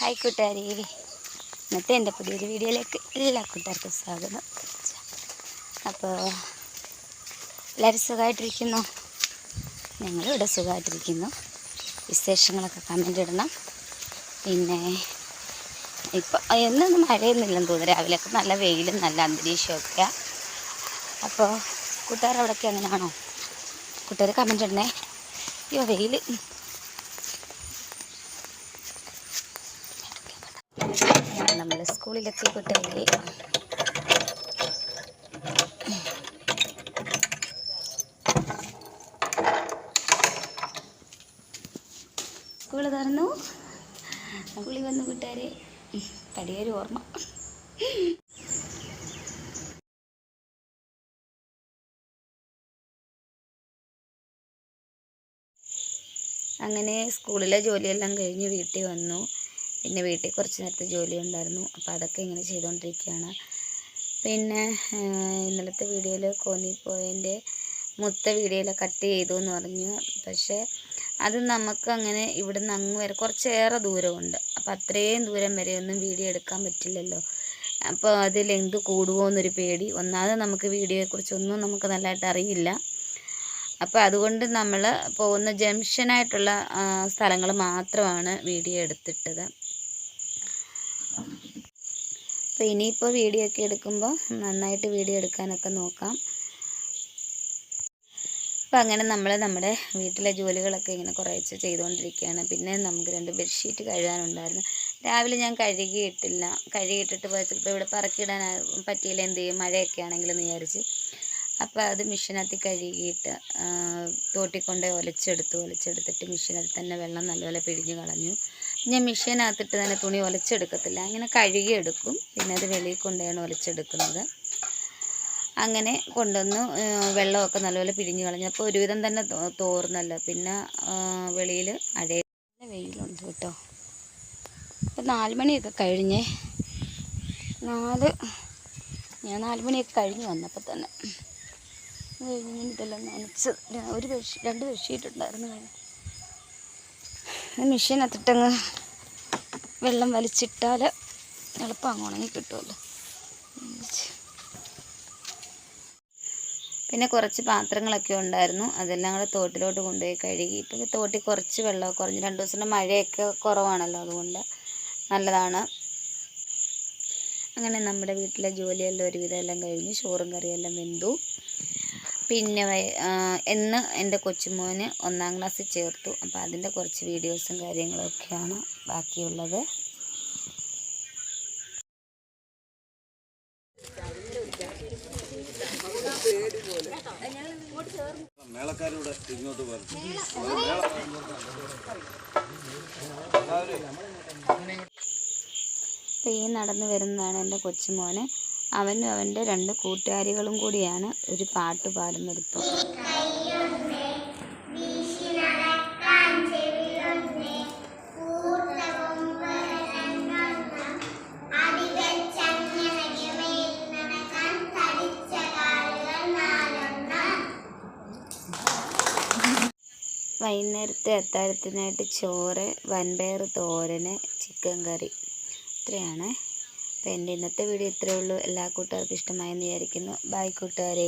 Hi കൂട്ടുകാരി. ഇന്നത്തെ എന്റെ പുതിയൊരു വീഡിയോയിലേക്ക് എല്ലാ കൂട്ടുകാർക്കും സ്വാഗതം. അപ്പോൾ എല്ലാവരും സുഖമായിട്ടിരിക്കുന്നു? ഞങ്ങളിവിടെ സുഖമായിട്ടിരിക്കുന്നു. വിശേഷങ്ങളൊക്കെ കമന്റ് ഇടണം. പിന്നെ ഇപ്പോൾ എന്നൊന്നും മഴയൊന്നുമില്ലെന്ന് തോന്നുന്നു. രാവിലെയൊക്കെ നല്ല വെയിലും നല്ല അന്തരീക്ഷമൊക്കെ അപ്പോൾ കൂട്ടുകാർ അവിടെയൊക്കെ അങ്ങനെയാണോ കൂട്ടുകാർ കമന്റ് ഇടണേ. അയ്യോ വെയിൽ നമ്മൾ സ്കൂളിലെത്തി കുട്ടികളെ. സ്കൂൾ തുറന്നു. സ്കൂളിൽ വന്നു കൂട്ടുകാരെ പടിയൊരു ഓർമ്മ. അങ്ങനെ സ്കൂളിലെ ജോലിയെല്ലാം കഴിഞ്ഞ് വീട്ടിൽ വന്നു. പിന്നെ വീട്ടിൽ കുറച്ച് നേരത്തെ ജോലി ഉണ്ടായിരുന്നു. അപ്പോൾ അതൊക്കെ ഇങ്ങനെ ചെയ്തുകൊണ്ടിരിക്കുകയാണ്. പിന്നെ ഇന്നലത്തെ വീഡിയോയിൽ കോന്നിപ്പോയതിന്റെ മുത്ത വീഡിയോയിൽ കട്ട് ചെയ്തു എന്ന് പറഞ്ഞു. പക്ഷേ അത് നമുക്ക് അങ്ങനെ ഇവിടുന്ന് അങ്ങ് വരെ കുറച്ചേറെ ദൂരമുണ്ട്. അപ്പോൾ അത്രയും ദൂരം വരെ ഒന്നും വീഡിയോ എടുക്കാൻ പറ്റില്ലല്ലോ. അപ്പോൾ അത് ലെങ്ത് കൂടുമോ എന്നൊരു പേടി. ഒന്നാമത് നമുക്ക് വീഡിയോയെക്കുറിച്ചൊന്നും നമുക്ക് നല്ലതായിട്ട് അറിയില്ല. അപ്പോൾ അതുകൊണ്ട് നമ്മൾ പോകുന്ന ജംഗ്ഷനായിട്ടുള്ള സ്ഥലങ്ങൾ മാത്രമാണ് വീഡിയോ എടുത്തിട്ടത്. അപ്പോൾ ഇനിയിപ്പോൾ വീഡിയോ ഒക്കെ എടുക്കുമ്പോൾ നന്നായിട്ട് വീഡിയോ എടുക്കാനൊക്കെ നോക്കാം. അപ്പോൾ അങ്ങനെ നമ്മൾ നമ്മുടെ വീട്ടിലെ ജോലികളൊക്കെ ഇങ്ങനെ കുറേശ്ശെ ചെയ്തുകൊണ്ടിരിക്കുകയാണ്. പിന്നെ നമുക്ക് രണ്ട് ബെഡ്ഷീറ്റ് കഴുകാനുണ്ടായിരുന്നു. രാവിലെ ഞാൻ കഴുകിയിട്ടില്ല. കഴുകിയിട്ടിട്ട് പോയപ്പോൾ ഇവിടെ പറക്കിയിടാൻ പറ്റിയില്ല. എന്ത് ചെയ്യും? മഴയൊക്കെ ആണെങ്കിലെന്ന് വിചാരിച്ച്. അപ്പോൾ അത് മിഷീനകത്ത് കഴുകിയിട്ട് തോട്ടിക്കൊണ്ട് ഒലച്ചെടുത്തു. ഒലച്ചെടുത്തിട്ട് മിഷീനകത്ത് തന്നെ വെള്ളം നല്ലപോലെ പിഴിഞ്ഞ് കളഞ്ഞു. ഞാൻ മെഷീനകത്തിട്ട് തന്നെ തുണി ഒലച്ചെടുക്കത്തില്ല. അങ്ങനെ കഴുകിയെടുക്കും. പിന്നെ അത് വെളിയിൽ കൊണ്ടുപോയാണ് ഒലച്ചെടുക്കുന്നത്. അങ്ങനെ കൊണ്ടുവന്ന് വെള്ളമൊക്കെ നല്ലപോലെ പിഴിഞ്ഞ് കളഞ്ഞു. അപ്പോൾ ഒരുവിധം തന്നെ തോർന്നല്ലോ. പിന്നെ വെളിയിൽ അഴയ വെയിലുണ്ട് കേട്ടോ. അപ്പോൾ നാല് മണിയൊക്കെ കഴിഞ്ഞേ. നാല് ഞാൻ നാല് മണിയൊക്കെ കഴിഞ്ഞ് വന്നപ്പോൾ തന്നെ. കഴിഞ്ഞ് ഇതെല്ലാം നനച്ച് ഒരു ബെഡ്ഷീറ്റ് രണ്ട് ബെഡ്ഷീറ്റ് ഉണ്ടായിരുന്നു. കഴിഞ്ഞു മെഷീനകത്തിട്ടങ്ങ് വെള്ളം വലിച്ചിട്ടാൽ എളുപ്പം അങ്ങ് ഉണങ്ങി കിട്ടുമല്ലോ പിന്നെ കുറച്ച് പാത്രങ്ങളൊക്കെ ഉണ്ടായിരുന്നു. അതെല്ലാം കൂടെ തോട്ടിലോട്ട് കൊണ്ടുപോയി കഴുകി. ഇപ്പം തോട്ടിൽ കുറച്ച് വെള്ളം കുറഞ്ഞ് രണ്ട് ദിവസം മഴയൊക്കെ കുറവാണല്ലോ അതുകൊണ്ട് നല്ലതാണ്. അങ്ങനെ നമ്മുടെ വീട്ടിലെ ജോലിയെല്ലാം ഒരുവിധം എല്ലാം കഴിഞ്ഞ് ചോറും കറിയെല്ലാം വെന്തു. പിന്നെ എന്ന് എന്റെ കൊച്ചുമോന് ഒന്നാം ക്ലാസ്സിൽ ചേർത്തു. അപ്പോൾ അതിന്റെ കുറച്ച് വീഡിയോസും കാര്യങ്ങളൊക്കെയാണ് ബാക്കിയുള്ളത്. മേളക്കാരൂടെ ഇങ്ങോട്ട് പറഞ്ഞു ഈ നടന്നു വരുന്നതാണ് എന്റെ കൊച്ചുമോന്. അവനും അവന്റെ രണ്ട് കൂട്ടുകാരികളും കൂടിയാണ് ഒരു പാട്ട് പാടുന്നത് ഇപ്പോൾ വൈകുന്നേരത്തെ അത്താഴത്തിനായിട്ട് ചോറ് വൻപയർ തോരന് ചിക്കൻ കറി. ഇത്രയാണ്. അപ്പോൾ എന്റെ ഇന്നത്തെ വീഡിയോ ഇത്രയേ ഉള്ളൂ. എല്ലാ കൂട്ടുകാർക്കും ഇഷ്ടമായെന്ന് വിചാരിക്കുന്നു. ബൈ കൂട്ടുകാരേ.